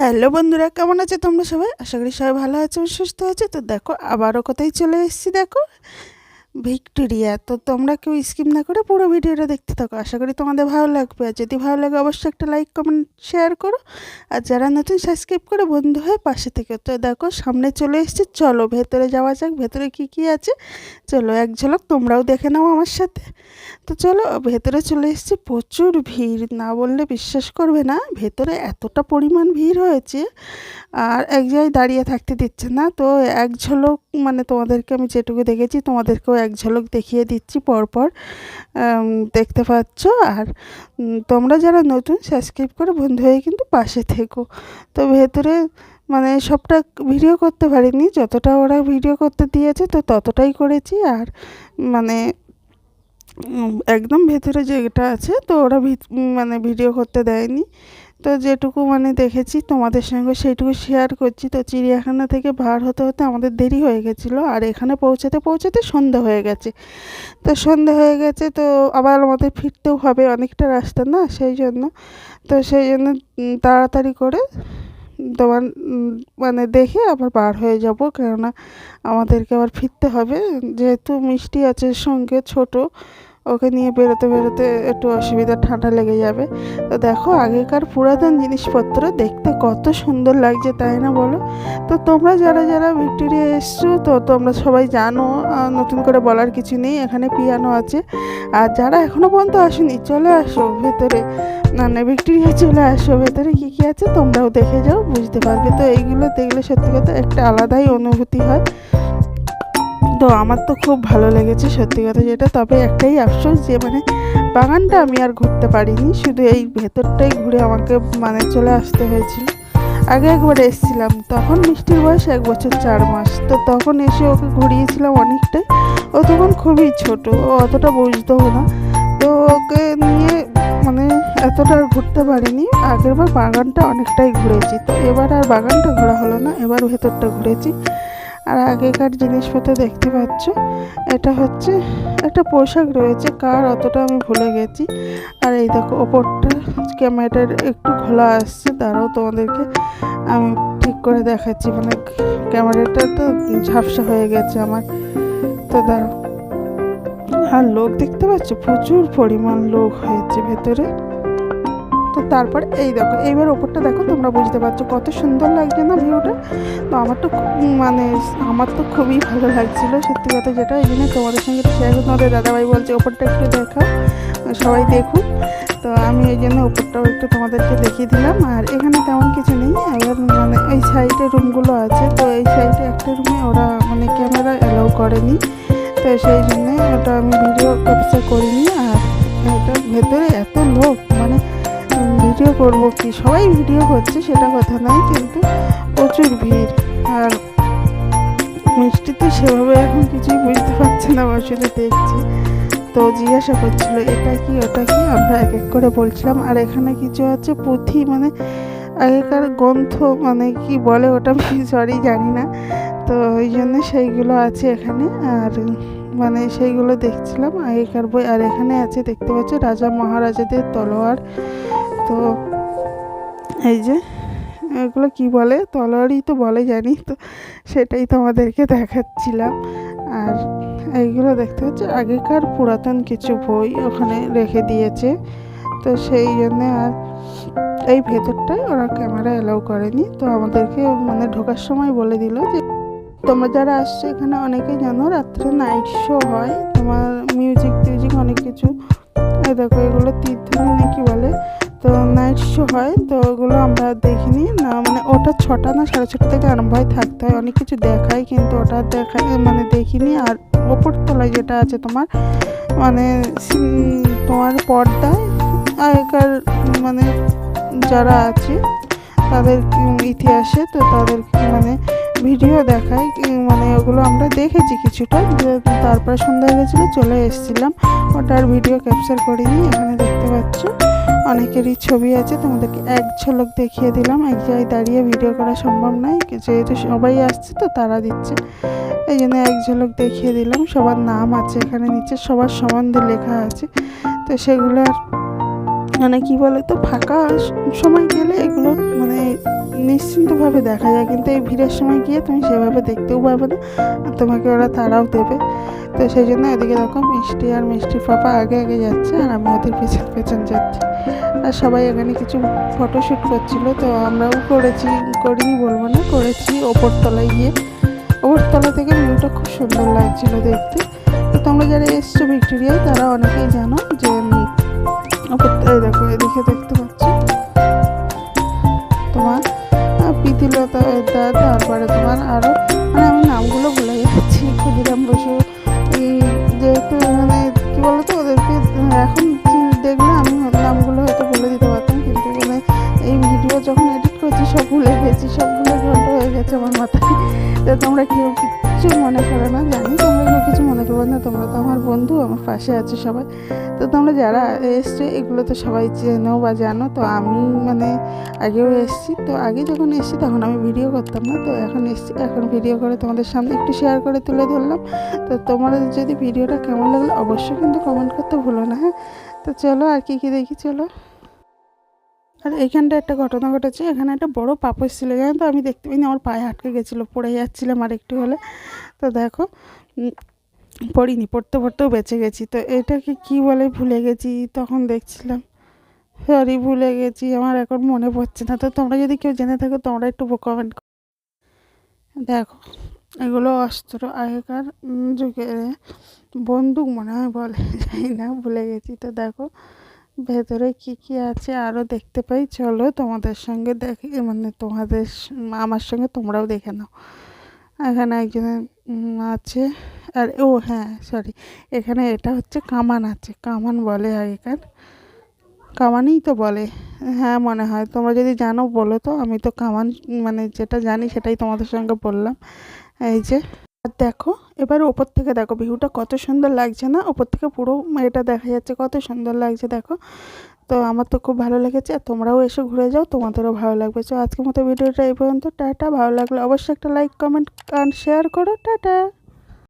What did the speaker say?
Hello বন্ধুরা, কেমন আছে তোমরা সবাই? আশা করি সবাই ভালো আছো সুস্থ আছে। তো দেখো, আবারও কোথায় চলে এসেছি দেখো। ভিক্টোরিয়া, তো তোমরা কেউ স্কিপ না করে পুরো ভিডিওটা দেখতে থাকো। আশা করি তোমাদের ভালো লাগবে। আর যদি ভালো লাগে, অবশ্যই একটা লাইক, কমেন্ট, শেয়ার করো। আর যারা নতুন, সাবস্ক্রাইব করে বন্ধু হয়ে পাশে থেকে। তো দেখো, সামনে চলে এসেছি। চলো, ভেতরে যাওয়া যাক, ভেতরে কি কি আছে। চলো, এক ঝলক তোমরাও দেখে নাও আমার সাথে। তো চলো, ভেতরে চলে এসেছি। প্রচুর ভিড়, না বললে বিশ্বাস করবে না। ভেতরে এতটা পরিমাণ ভিড় হয়েছে, আর এক জায়গায় দাঁড়িয়ে থাকতে দিচ্ছে না। তো এক ঝলক মানে তোমাদেরকে আমি যেটুকু দেখেছি, তোমাদেরকেও এক ঝলক দেখিয়ে দিচ্ছি পরপর। দেখতে পাচ্ছ? আর তোমরা যারা নতুন সাবস্ক্রাইব করে, বন্ধু হয়ে কিন্তু পাশে থেকো। তো ভেতরে মানে সবটা ভিডিও করতে পারিনি, যতটা ওরা ভিডিও করতে দিয়েছে, তো ততটাই করেছি। আর মানে একদম ভেতরে যেটা আছে, তো ওরা মানে ভিডিও করতে দেয়নি। তো যেটুকু মানে দেখেছি, তোমাদের সঙ্গে সেইটুকু শেয়ার করছি। তো চিড়িয়াখানা থেকে বার হতে হতে আমাদের দেরি হয়ে গেছিল, আর এখানে পৌঁছাতে পৌঁছাতে সন্ধে হয়ে গেছে। তো সন্ধে হয়ে গেছে, তো আবার আমাদের ফিরতেও হবে অনেকটা রাস্তা না সেই জন্য। তো সেই জন্য তাড়াতাড়ি করে তোমার মানে দেখে আবার বার হয়ে যাব, কেননা আমাদেরকে আবার ফিরতে হবে। যেহেতু মিষ্টি আছে সঙ্গে ছোট ওকে নিয়ে বেরোতে বেরোতে একটু অসুবিধা, ঠান্ডা লেগে যাবে। তো দেখো, আগেকার পুরাতন জিনিসপত্র দেখতে কত সুন্দর লাগছে, তাই না বলো? তো তোমরা যারা যারা ভিক্টোরিয়া এসছো, তো তোমরা সবাই জানো নতুন করে বলার কিছু নেই, এখানে পিয়ানো আছে। আর যারা এখনও পর্যন্ত আসেনি, চলে আসো ভেতরে। না না, ভিক্টোরিয়া চলে আসো ভেতরে, কী কী আছে তোমরাও দেখে যাও, বুঝতে পারবে। তো এইগুলো দেখলে সত্যি কথা একটা আলাদাই অনুভূতি হয়। তো আমার তো খুব ভালো লেগেছে সত্যি কথা যেটা। তবে একটাই আফসোস যে মানে বাগানটা আমি আর ঘুরতে পারিনি। শুধু এই ভেতরটাই ঘুরে আমাকে মানে চলে আসতে হয়েছিল। আগে একবার এসেছিলাম। তখন মিষ্টির বয়স এক বছর চার মাস। তো তখন এসে ওকে ঘুরিয়েছিলাম অনেকটাই ও তখন খুবই ছোট। ও অতটা বুঝতেও না। তো ওকে নিয়ে মানে এতটা আর ঘুরতে পারিনি। আগেরবার বাগানটা অনেকটাই ঘুরেছি। তো এবার আর বাগানটা ঘোরা হলো না। এবার ভেতরটা ঘুরেছি। আর আগেকার জিনিসপত্র দেখতে পাচ্ছ এটা হচ্ছে একটা পোশাক রয়েছে কার অতটা আমি ভুলে গেছি। আর এই দেখো ওপরটা ক্যামেরাটার একটু খোলা আসছে তারাও তোমাদেরকে আমি ঠিক করে দেখাচ্ছি মানে ক্যামেরাটা তো ঝাপসা হয়ে গেছে আমার। তো দাঁড়াও। আর লোক দেখতে পাচ্ছ? প্রচুর পরিমাণ লোক হয়েছে ভেতরে। তারপর এই দেখো, এইবার ওপরটা দেখো, তোমরা বুঝতে পারছ কত সুন্দর লাগছে না ভিউটা। তো আমার তো মানে আমার তো খুবই ভালো লাগছিল, সত্যি কথা যেটা। এই জন্য তোমাদের সঙ্গে শেয়ার আমাদের দাদাভাই বলছে, ওপরটা একটু দেখাও, সবাই দেখুক। তো আমি এই জন্য ওপরটাও একটু তোমাদেরকে দেখিয়ে দিলাম। আর এখানে তেমন কিছু নেই। এবার মানে এই সাইডে রুমগুলো আছে। তো এই সাইডে একটা রুমে ওরা মানে ক্যামেরা অ্যালাউ করেনি। তো সেই জন্যে ওটা আমি ভিডিও ক্যাপচার করিনি। আর এটা ভেতরে এত লোক মানে ভিডিও করব কি? সবাই ভিডিও করছে, সেটা কথা নয়, কিন্তু প্রচুর ভিড়। আর মিষ্টি তো সেভাবে এখন কিছুই বুঝতে পারছে না শুধু দেখছি। তো জিজ্ঞাসা করছিল, এটা কি, ওটা কি? আমরা এক এক করে বলছিলাম, আর এখানে কিছু আছে? পুঁথি মানে আগেকার গ্রন্থ মানে কি বলে ওটা আমি সরি জানি না। তো ওই জন্য সেইগুলো আছে এখানে। আর মানে সেইগুলো দেখছিলাম, আগেকার বই। আর এখানে আছে, দেখতে পাচ্ছ, রাজা মহারাজাদের তলোয়ার। তো এই যে, এগুলো কি বলে? তলোয়ারই তো বলে, জানি তো। সেটাই তোমাদেরকে দেখাচ্ছিলাম। আর এইগুলো দেখতে হচ্ছে আগেকার পুরাতন কিছু বই ওখানে রেখে দিয়েছে। তো সেই জন্যে আর এই ভেতরটায় ওরা ক্যামেরা অ্যালাউ করেনি। তো আমাদেরকে মানে ঢোকার সময় বলে দিল যে, তোমরা যারা আসছো এখানে অনেকেই জানো, রাত্রে নাইট শো হয়। তোমার মিউজিক টিউজিক অনেক কিছু। দেখো, এগুলো তীর্থনি নাকি বলে তো নাইট হয়, তো ওগুলো আমরা দেখিনি। না মানে ওটা ছটা না, সাড়ে ছটা থেকে আরম্ভ হয়, থাকতে হয়। অনেক কিছু দেখায়, কিন্তু ওটা দেখায় মানে দেখিনি। আর ওপর তলায় যেটা আছে তোমার মানে তোমার পর্দায় আগেকার মানে যারা আছে, তাদের ইতিহাসে, তো তাদের মানে ভিডিও দেখায় মানে ওগুলো আমরা দেখেছি কিছুটা। তারপরে সন্ধ্যা হয়ে গেছিল, চলে এসেছিলাম। ওটা আর ভিডিও ক্যাপচার করিনি, এখানে দেখতে পাচ্ছ। অনেকেরই ছবি আছে, তোমাদেরকে এক ঝলক দেখিয়ে দিলাম। এক জায়গায় দাঁড়িয়ে ভিডিও করা সম্ভব নয়, যেহেতু সবাই আসছে তো তারা দিচ্ছে। এই জন্য এক ঝলক দেখিয়ে দিলাম, সবার নাম আছে এখানে, নিচে সবার সম্বন্ধে লেখা আছে। তো সেগুলো আর মানে কী বলে তো ফাঁকা সময় গেলে এগুলো মানে নিশ্চিন্তভাবে দেখা যায়, কিন্তু এই ভিড়ের সময় গিয়ে তুমি সেভাবে দেখতেও পাবে না আর তোমাকে ওরা তারাও দেবে। তো সেই জন্য এদিকে দেখো মিষ্টি আর মিষ্টি পাপা আগে আগে যাচ্ছে আর আমি ওদের পেছন পেছন যাচ্ছি। আর সবাই এখানে কিছু ফটোশ্যুট করছিল, তো আমরাও করেছি, করিনি বলব না, করেছি ওপর তলায় গিয়ে। ওপর তলা থেকে ভিউটা খুব সুন্দর লাগছিল দেখতে। তো তোমরা যারা এসছো ভিক্টোরিয়ায় তারা অনেকেই জানো যে ওপর দেখো, এদিকে দেখতে পাচ্ছ। প্রীতিলতা তারপরে তোমার আরও মানে আমি নামগুলো ভুলে যাচ্ছি ক্ষুদিরাম বসু, এই যেহেতু মানে কী বলতো ওদেরকে এখন দেখলে আমি নামগুলো হয়তো বলে দিতে পারতাম, কিন্তু মানে এই ভিডিও যখন এডিট করছি সব ভুলে গেছি, সবগুলো ঘণ্টা হয়ে গেছে আমার মাথায়। তো তোমরা কেউ কিচ্ছু মনে করো না, জানি তোমরা কেউ কিছু মনে করবে না, তোমরা তো আমার বন্ধু, আমার পাশে আছে সবাই। তো তোমরা যারা এসছো, এগুলো তো সবাই চেনো বা জানো, তো আমি মানে আগেও এসেছি। তো আগে যখন এসেছি, তখন আমি ভিডিও করতাম না, তো এখন এসেছি, এখন ভিডিও করে তোমাদের সামনে একটু শেয়ার করে তুলে ধরলাম। তো তোমাদের যদি ভিডিওটা কেমন লাগল, অবশ্যই কিন্তু কমেন্ট করতে ভুলো না হ্যাঁ? তো চলো, আর কি কি দেখি, চলো। আর এইখানটা একটা ঘটনা ঘটেছে, এখানে একটা বড় পাপড় ছিল, জানো তো? আমি দেখতে পাইনি, আমার পায়ে আটকে গেছিল, পড়ে যাচ্ছিলাম আর একটু হলে। তো দেখো পড়িনি, পড়তে পড়তেও বেঁচে গেছি। তো এটাকে কি বলে ভুলে গেছি, তখন দেখছিলাম। সরি, ভুলে গেছি, আমার এখন মনে পড়ছে না। তো তোমরা যদি কেউ জেনে থাকো, তোমরা একটু কমেন্ট দেখো, এগুলো অস্ত্র আগেকার যুগে বন্দুক মনে হয় বলে, জানি না, ভুলে গেছি। তো দেখো ভেতরে কি কি আছে আরও দেখতে পাই। চলো তোমাদের সঙ্গে দেখি মানে তোমাদের আমার সঙ্গে তোমরাও দেখে নাও। এখানে একজনের উম, আছে। আর ও হ্যাঁ সরি এখানে এটা হচ্ছে কামান আছে। কামান বলে আগেকার। কামানই তো বলে। হ্যাঁ মনে হয়। তোমরা যদি জানো বলো তো। আমি তো কামান মানে যেটা জানি সেটাই তোমাদের সঙ্গে বললাম। এই যে আর দেখো, এবার ওপর থেকে দেখো, ভিউটা কত সুন্দর লাগছে না? ওপর থেকে পুরো এটা দেখা যাচ্ছে কত সুন্দর লাগছে, দেখো। তো আমার তো খুব ভালো লেগেছে, আর তোমরাও এসে ঘুরে যাও, তোমাদেরও ভালো লাগবে। তো আজকের মতো ভিডিওটা এই পর্যন্ত, টাটা। ভালো লাগলে অবশ্যই একটা লাইক কমেন্ট আর শেয়ার করো। টাটা।